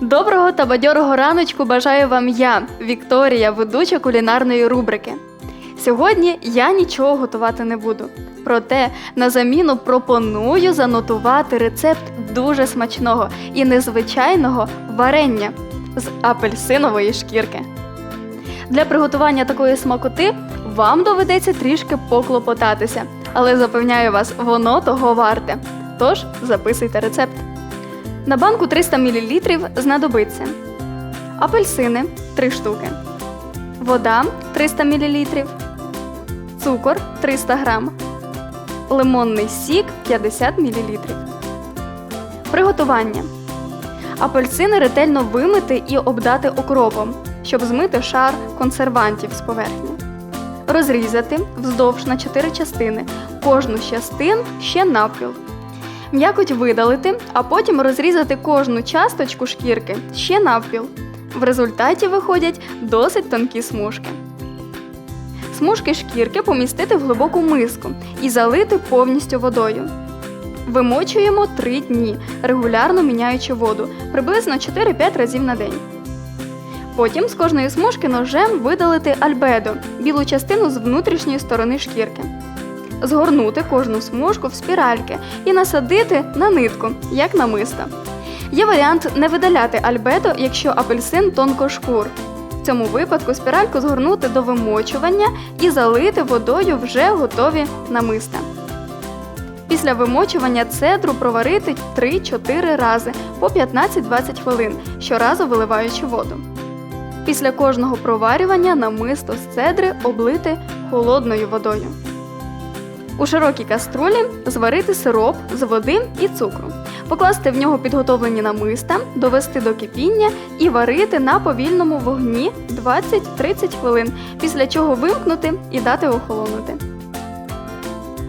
Доброго та бадьорого раночку бажаю вам я, Вікторія, ведуча кулінарної рубрики. Сьогодні я нічого готувати не буду. Проте на заміну пропоную занотувати рецепт дуже смачного і незвичайного варення з апельсинової шкірки. Для приготування такої смакоти вам доведеться трішки поклопотатися, але запевняю вас, воно того варте. Тож записуйте рецепт. На банку 300 мл знадобиться апельсини 3 штуки, вода 300 мл, цукор 300 г, лимонний сік 50 мл. Приготування. Апельсини ретельно вимити і обдати окропом, щоб змити шар консервантів з поверхні. Розрізати вздовж на 4 частини, кожну з частин ще навпіл. М'якоть видалити, а потім розрізати кожну часточку шкірки ще навпіл. В результаті виходять досить тонкі смужки. Смужки шкірки помістити в глибоку миску і залити повністю водою. Вимочуємо 3 дні, регулярно міняючи воду, приблизно 4-5 разів на день. Потім з кожної смужки ножем видалити альбедо, білу частину з внутрішньої сторони шкірки. Згорнути кожну смужку в спіральки і насадити на нитку, як намисто. Є варіант не видаляти альбедо, якщо апельсин тонкошкур. В цьому випадку спіральку згорнути до вимочування і залити водою вже готові намиста. Після вимочування цедру проварити 3-4 рази по 15-20 хвилин, щоразу виливаючи воду. Після кожного проварювання намисто з цедри облити холодною водою. У широкій каструлі зварити сироп з води і цукру, покласти в нього підготовлені намиста, довести до кипіння і варити на повільному вогні 20-30 хвилин, після чого вимкнути і дати охолонути.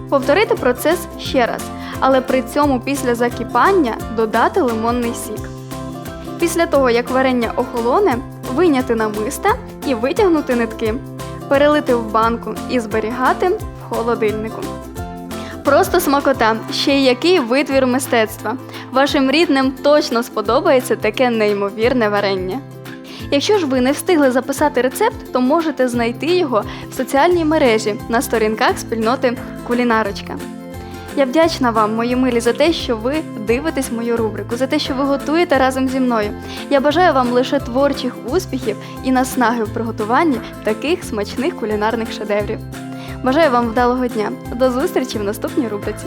Повторити процес ще раз, але при цьому після закипання додати лимонний сік. Після того, як варення охолоне, вийняти намиста і витягнути нитки, перелити в банку і зберігати холодильнику. Просто смакота, ще й який витвір мистецтва. Вашим рідним точно сподобається таке неймовірне варення. Якщо ж ви не встигли записати рецепт, то можете знайти його в соціальній мережі на сторінках спільноти Кулінарочка. Я вдячна вам, мої милі, за те, що ви дивитесь мою рубрику, за те, що ви готуєте разом зі мною. Я бажаю вам лише творчих успіхів і наснаги в приготуванні таких смачних кулінарних шедеврів. Бажаю вам вдалого дня. До зустрічі в наступній рубриці.